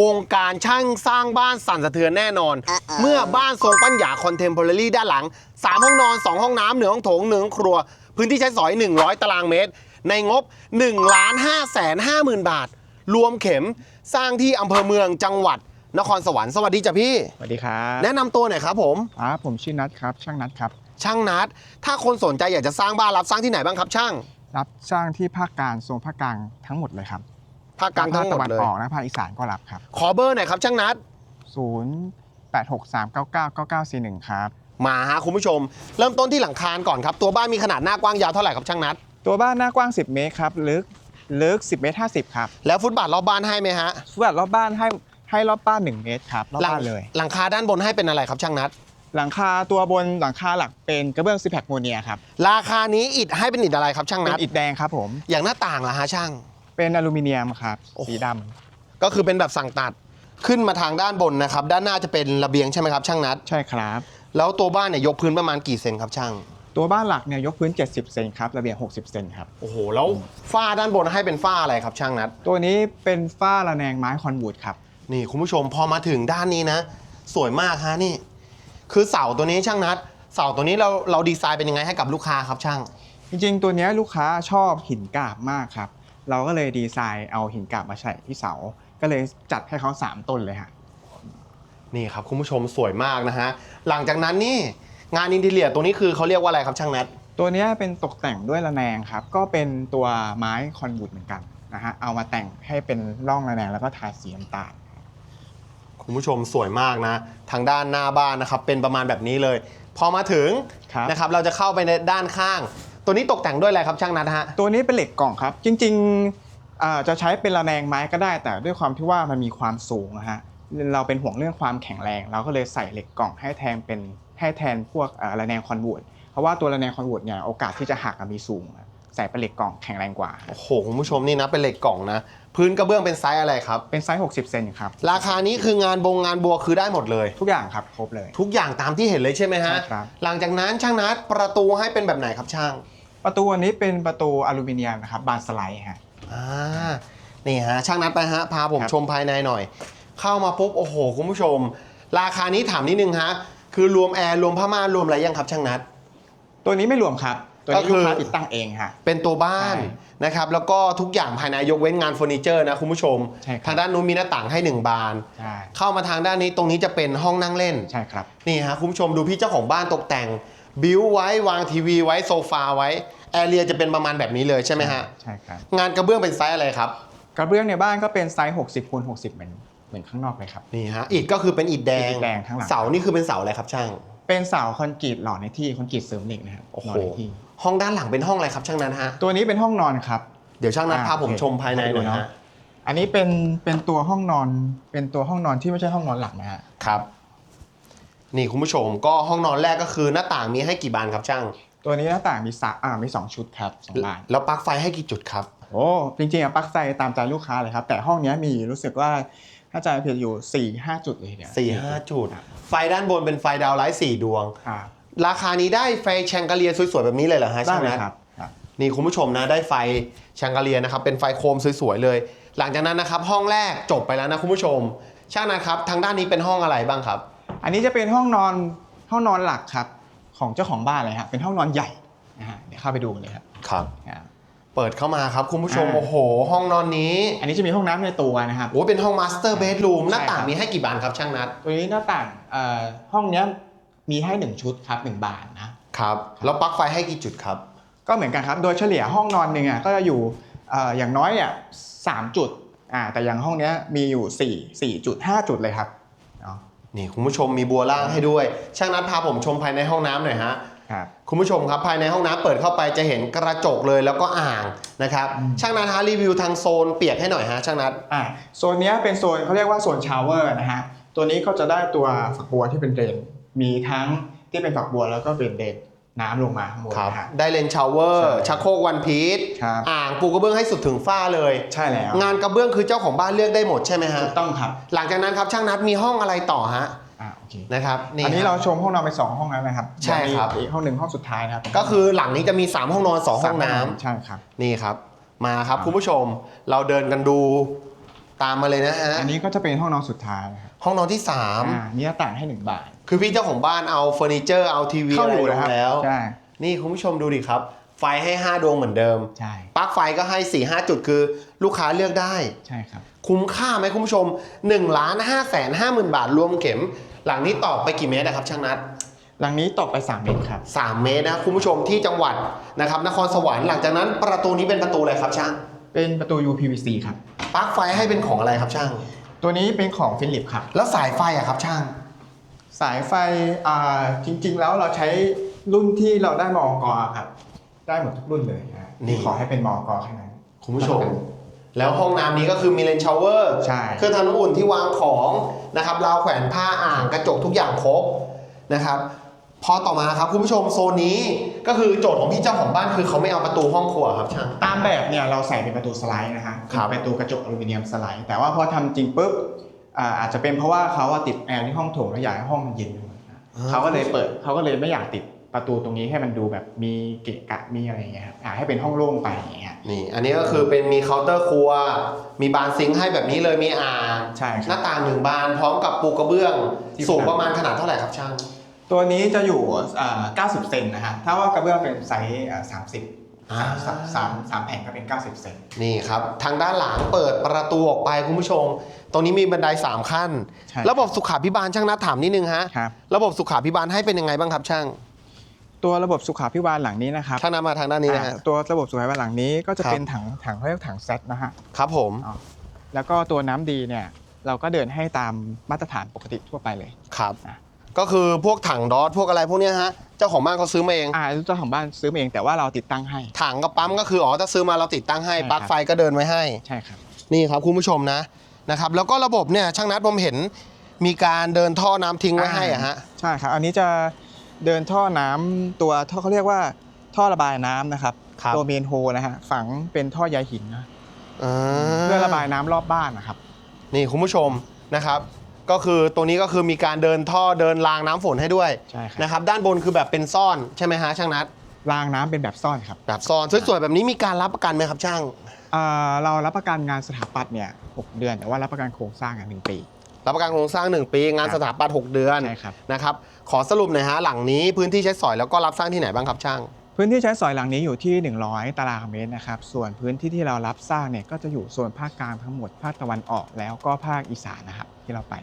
วงการช่างสร้างบ้านสั่นสะเทือนแน่นอน เมื่อบ้านทรงปัญญาคอนเทมพอร์รี่ด้านหลัง 3 ห้องนอน 2 ห้องน้ำหนึ่งห้องโถงหนึ่งห้องครัว พื้นที่ใช้สอย 100 ตารางเมตร ในงบ1ล้าน5แสน5หมื่นบาท รวมเข็มสร้างที่อำเภอเมืองจังหวัด นครสวรรค์สวัสดีจ้ะพี่ สวัสดีครับแนะนำตัวหน่อยครับผมครับผมชื่อนัทครับ ช่างนัทครับ ช่างนัด ถ้าคนสนใจอยากจะสร้างบ้านรับสร้างที่ไหนบ้างครับช่าง รับสร้างที่ภาคกลางโซนภาคกลางทั้งหมดเลยครับ ภาคกลางทั้งหมตะดวันเลย ออกและภาคอีสานก็รับครับ ขอเบอร์หน่อยครับช่างนัด 0 8 6 3 9 9 9 9 4 1 ครับ มาฮะคุณผู้ชม เริ่มต้นที่หลังคาก่อนครับ ตัวบ้านมีขนาดหน้ากว้างยาวเท่าไหร่ครับช่างนัด ตัวบ้านหน้ากว้าง 10 เมตรครับ ลึก ลึก 10 เมตร 50 ครับแล้วฟุตบาทรอบบ้านให้ไหมฮะส่วนรอบบ้านให้ให้รอบบ้าน 1 เมตรครับ รอบหลับ้านเลย หลังคาด้านบนให้เป็นอะไรครับช่างนัด หลังคาตัวบนหลังคาหลักเป็นกระเบื้องซิแพคโมเนียครับ ราคานี้อิฐให้เป็นอิฐอะไรครับช่างเป็นันดอิฐแดงครับผม อย่างหน้าต่างล่ะฮะช่าง เป็นอลูมิเนียมครับโอ้โห สีดก็คือเป็นแบบสั่งตัดขึ้นมาทางด้านบนนะครับ ด้านหน้าจะเป็นระเบียงใช่ไหมครับ ช่างนัดำใช่ครับ แล้วตัวบ้านเนี่ยยกพื้นประมาณกี่เซนครับช่าง ตัวบ้านหลักเนี่ยยกพื้น 70 เซนครับระเบียง 60 เซนครับ โอ้โห แล้วฝ้าด้านบนให้เป็นฝ้าอะไรครับช่างนัด ตัวนี้เป็นฝ้าระแนงไม้คอนวูดครับ นี่คุณผู้ชมพอมาถึงด้านนี้นะ สวยมากฮะนี่ คือเสาตัวนี้ช่างนัด เสาตัวนี้เราเราดีไซน์เป็นยังไงให้กับลูกค้าครับช่าง จริงๆ ตัวเนี้ยลูกค้าชอบหินกาบมากครับ เราก็เลยดีไซน์เอาหินกาบมาใส่ที่เสา ก็เลยจัดให้เขา3ต้นเลยฮะนี่ครับคุณผู้ชมสวยมากนะฮะหลังจากนั้นนี่งานอินทีเลียตัวนี้คือเขาเรียกว่าอะไรครับช่างนัดตัวเนี้ยเป็นตกแต่งด้วยระแนงครับ ก็เป็นตัวไม้คอนวูดเหมือนกันนะฮะเอามาแต่งให้เป็นร่องระแนงแล้วก็ทาสีน้ำตาลคุณผู้ชมสวยมากนะ ทางด้านหน้าบ้านนะครับเป็นประมาณแบบนี้เลย พอมาถึงครับนะครับเราจะเข้าไปในด้านข้าง ตัวนี้ตกแต่งด้วยอะไรครับช่างนัดฮะ ตัวนี้เป็นเหล็กกล่องครับ จริงๆอ่าจะใช้เป็นระแนงไม้ก็ได้ แต่ด้วยความที่ว่ามันมีความสูงนะฮะเราเป็นห่วงเรื่องความแข็งแรง เราก็เลยใส่เหล็กกล่องให้แทนเป็นให้แทนพวกอ่าระแนงคอนวูดเพราะว่าตัวระแนงคอนวูดเนี่ยโอกาสที่จะหักอะมีสูงใส่เป็นเหล็กกล่องแข็งแรงกว่า โอ้โหคุณผู้ชมนี่นะเป็นเหล็กกล่องนะ พื้นกระเบื้องเป็นไซส์อะไรครับ เป็นไซส์ 60 เซนครับ ราคานี้คืองานบงงานบัวคือได้หมดเลย ทุกอย่างครับครบเลย ทุกอย่างตามที่เห็นเลยใช่ไหมฮะใช่ครับ หลังจากนั้นช่างนัดประตูให้เป็นแบบไหนครับช่าง ประตูอันนี้เป็นประตูอลูมิเนียมนะครับบานสไลด์ฮะ อ่านี่ฮะช่างนัดไปฮะพาผมครับ ชมภายในหน่อย เข้ามาปุ๊บโอ้โหคุณผู้ชม ราคานี้ถามนิดนึงฮะคือรวมแอร์รวมผ้าม่านรวมอะไรยังครับช่างนัด ตัวนี้ไม่รวมครับ ตัวนี้ก็คือลูกค้าติดตั้งเองฮะ เป็นตัวบ้านใช่นะครับแล้วก็ทุกอย่างภายในยกเว้นงานเฟอร์นิเจอร์นะคุณผู้ชม ใช่ครับ ทางด้านนู้นมีหน้าต่างให้หนึ่งบาน ใช่เข้ามาทางด้านนี้ตรงนี้จะเป็นห้องนั่งเล่น ใช่ครับ นี่ฮะคุณผู้ชมดูพี่เจ้าของบ้านตกแต่ง บิวไว้วางทีวีไว้โซฟาไว้แอร์เรียจะเป็นประมาณแบบนี้เลยใช่ไหมฮะใช่ครับงานกระเบื้องเป็นไซส์อะไรครับ กระเบื้องในบ้านก็เป็นไซส์ 60คูณ60 เหมือนเหมือนข้างนอกเลยครับ นี่ฮะอิฐก็คือเป็นอิฐแดงอิฐแดงทั้งหลัง เสานี่คือเป็นเสาอะไรครับช่าง เป็นเสาคอนกรีตหล่อในที่คอนกรีตเสริมเหล็กนะครับโอ้โหหล่อในที่ ห้องด้านหลังเป็นห้องอะไรครับช่างนัทฮะตัวนี้เป็นห้องนอนครับ เดี๋ยวช่างนัทอ่าพาผมโอเคชมภายในหน่อยเข้าไปดูฮะเนอะอันนี้เป็นเป็นตัวห้องนอนเป็นตัวห้องนอนที่ไม่ใช่ห้องนอนหลักนะฮะครับ นี่คุณผู้ชมก็ห้องนอนแรกก็คือหน้าต่างมีให้กี่บานครับช่าง ตัวนี้หน้าต่างมีสะอ่ามีสองชุดครับสองบานแล้วปลั๊กไฟให้กี่จุดครับ โอ้จริงๆอะปลั๊กไฟตามใจลูกค้าเลยครับ แต่ห้องเนี้ยมีรู้สึกว่าถ้าใจผิดอยู่4ี่ห้าจุดเลยเนี่ย4 5จุด ไฟด้านบนเป็นไฟดาวไลท์4ดวงครับราคานี้ได้ไฟแชงกาเลียสวยๆแบบนี้เลยเหรอฮะได้ช่างเลยนัทครับครับ นี่คุณผู้ชมนะได้ไฟแชงกาเลียนะครับเป็นไฟโคมสวยๆเลย หลังจากนั้นนะครับห้องแรกจบไปแล้วนะคุณผู้ชม ช่างนัทครับทางด้านนี้เป็นห้องอะไรบ้างครับ อันนี้จะเป็นห้องนอนห้องนอนหลักครับของเจ้าของบ้านเลยครับเป็นห้องนอนใหญ่นะฮะเดี๋ยวเข้าไปดูกันเลยครับครับ อ่า เปิดเข้ามาครับคุณผู้ชมอ่า โอ้โห ห้องนอนนี้อันนี้จะมีห้องน้ำในตัวนะครับ โอ้เป็นห้องมาสเตอร์เบดรูมหน้าต่างใช่ครับ มีให้กี่บานครับช่างนัดตัวนี้หน้าต่างเอ่อห้องเนี้ยมีให้หนึ่งชุดครับหนึ่งบานนะครับแล้วปลั๊กไฟให้กี่จุดครับ ก็เหมือนกันครับโดยเฉลี่ยห้องนอนหนึ่งอะก็จะอยู่เอ่ออย่างน้อยอะสามจุดอ่าแต่อย่างห้องเนี้ยมีอยู่สี่สี่จุดห้าจุดเลยครับเนาะนี่คุณผู้ชมมีบัวล่างให้ด้วย ช่างนัดพาผมชมภายในห้องน้ำหน่อยฮะครับคุณผู้ชมครับภายในห้องน้ำเปิดเข้าไปจะเห็นกระจกเลยแล้วก็อ่างนะครับอืมช่างนัดฮะรีวิวทางโซนเปียกให้หน่อยฮะช่างนัดอ่าโซนเนี้ยเป็นโซนเขาเรียกว่าโซนชาวเวอร์นะฮะตัวนี้ก็จะได้ตัวฝักบัวที่เป็นเดรนมีทั้งที่เป็นฝักบัวแล้วก็เป็นเดรน น้ำลงมาข้างบนครับนะฮะได้เลนชาวเวอร์ใช่ชักโครกวันพีชครับอ่างปูกระเบื้องให้สุดถึงฝ้าเลย ใช่แล้วงานกระเบื้องคือเจ้าของบ้านเลือกได้หมดใช่ไหมฮะถูกต้องครับ หลังจากนั้นครับช่างนัดมีห้องอะไรต่อฮะอ่าโอเคนะครับนี่อันนี้ฮะเราชมห้องนอนไปสองห้องแล้วนะครับใช่ครับเดี๋ยวมีอีกห้องหนึ่งห้องสุดท้ายนะครับก็คือหลังนี้จะมี 3 ห้องนอน 2 ห้องน้ำใช่ครับนี่ครับมาครับอ่าคุณผู้ชมเราเดินกันดู ตามมาเลยนะฮะอันนี้ก็จะเป็นห้องนอนสุดท้ายนะครับห้องนอนที่อ่ามีหน้าต่างให้หนึ่งบาน3คือพี่เจ้าของบ้านเอาเฟอร์นิเจอร์เอาทีวีเข้าอะไรอยู่ลนะงครับแล้ว ใช่ นี่คุณผู้ชมดูดิครับ ไฟให้ 5 ดวงเหมือนเดิมใช่ ปลั๊กไฟก็ให้4 5จุดคือลูกค้าเลือกได้ ใช่ครับ คุ้มค่าไหมคุณผู้ชม1ล้าน5แสน5หมื่นบาทรวมเข็ม หลังนี้ตอบไปกี่เมตรนะครับ ช่างนัด หลังนี้ตกไป3เมตรครับ 3 เมตรนะคุณผู้ชมที่จังหวัดนะครับนครสวรรค์หลังจากนั้นประตูนี้เป็นประตูอะไรครับช่าง เป็นประตู UPVC ครับ ปลั๊กไฟให้เป็นของอะไรครับช่าง ตัวนี้เป็นของฟิลิปครับ แล้วสายไฟอะครับช่าง สายไฟอ่าจริง ๆ แล้วเราใช้รุ่นที่เราได้มอกครับ ได้หมดทุกรุ่นเลยนะนี่นี่ขอให้เป็นมอกแค่นั้น คุณผู้ชม แล้วห้องน้ำนี้ก็คือมีเลนชาวเวอร์ ใช่ เครื่องทำน้ำอุ่นที่วางของนะครับราวแขวนผ้าอ่างกระจกทุกอย่างครบนะครับ พอต่อมาครับคุณผู้ชมโซนนี้ก็คือโจทย์ของพี่เจ้าของบ้านคือเขาไม่เอาประตูห้องครัวครับช่าง ตามแบบเนี่ยเราใส่เป็นประตูสไลด์นะฮะครับเป็นประตูกระจกอลูมิเนียมสไลด์ แต่ว่าพอทำจริงปุ๊บอ่าอาจจะเป็นเพราะว่าเขาอะติดแอร์ที่ห้องโถงแล้วอยากให้ห้องมันเย็นไปหมดนะเขาก็เลยเปิดเขาก็เลยไม่อยากติดประตูตรงนี้ให้มันดูแบบมีเกะกะมีอะไรอย่างเงี้ยครับอยากให้เป็นห้องโล่งไปอย่างเงี้ยนี่ อันนี้ก็คือเป็นมีเคาน์เตอร์ครัว มีบานซิงค์ให้แบบนี้เลยมีอ่างใช่คหรับ น้าต่างหนึ่งบานพร้อมกับปูกระเบื้อง ที่สูงขนาดประมาณขนาดเท่าไหร่ครับช่าง ตัวนี้จะอยู่อ่า90 เซนนะฮะ ถ้าว่ากระเบื้องเป็นไซส์อ่า30อ่า สามสามสามแผ่นก็เป็น 90 เซน นี่ครับ ทางด้านหลังเปิดประตูออกไปคุณผู้ชม ตรงนี้มีบันได3ขั้น ใช่ ระบบสุขาพิบาลช่างนัดถามนิดนึงฮะ ครับ ระบบสุขาพิบาลให้เป็นยังไงบ้างครับช่าง ตัวระบบสุขาพิบาลหลังนี้นะครับช่างนัดมาทางด้านนี้นะฮะ อ่าตัวระบบสุขาพิบาลหลังนี้ก็จะครับ เป็นถังถังเขาเรียกถังเซตนะฮะ ครับผม แล้วก็ตัวน้ำดีเนี่ยเราก็เดินให้ตามมาตรฐานปกติทั่วไปเลย ครับอะ ก็คือพวกถังดอสพวกอะไรพวกเนี้ยฮะเจ้าของบ้านเขาซื้อมาเอง อ่าเจ้าของบ้านซื้อมาเองแต่ว่าเราติดตั้งให้ ถังกับปั๊มก็คืออ๋อถ้าซื้อมาเราติดตั้งให้ใช่ครับ ปลั๊กไฟก็เดินไว้ให้ ใช่ครับ นี่ครับคุณผู้ชมนะนะครับ แล้วก็ระบบเนี่ยช่างนัดผมเห็นมีการเดินท่อน้ำทิ้งไว้ให้อะฮะ ใช่ครับ อันนี้จะเดินท่อน้ำตัวท่อเขาเรียกว่าท่อระบายน้ำนะครับครับ ตัวเมนโฮนะฮะฝังเป็นท่อใยหินนะอ่าเพื่อระบายน้ำรอบบ้านนะครับ นี่คุณผู้ชมนะครับ ก็คือตัวนี้ก็คือมีการเดินท่อเดินรางน้ำฝนให้ด้วยใช่ครับ นะครับด้านบนคือแบบเป็นซ่อนใช่ไหมฮะช่างนัดรางน้ำเป็นแบบซ่อนครับแบบซ่อนสวยๆแบบนี้มีการรับประกันไหมครับช่างอ่าเรารับประกันงานสถาปัตย์เนี่ยหกเดือน แต่ว่ารับประกันโครงสร้างอะหนึ่งปี รับประกันโครงสร้าง 1 ปีงานครับ สถาปัตย์6เดือนใช่ครับ นะครับขอสรุปหน่อยฮะหลังนี้พื้นที่ใช้สอยแล้วก็รับสร้างที่ไหนบ้างครับช่าง พื้นที่ใช้สอยหลังนี้อยู่ที่ 100 ตารางเมตรนะครับ ส่วนพื้นที่ที่เรารับสร้างเนี่ยก็จะอยู่โซนภาคกลางทั้งหมด ภาคตะวันออกแล้วก็ภาคอีสานนะครับที่เราไป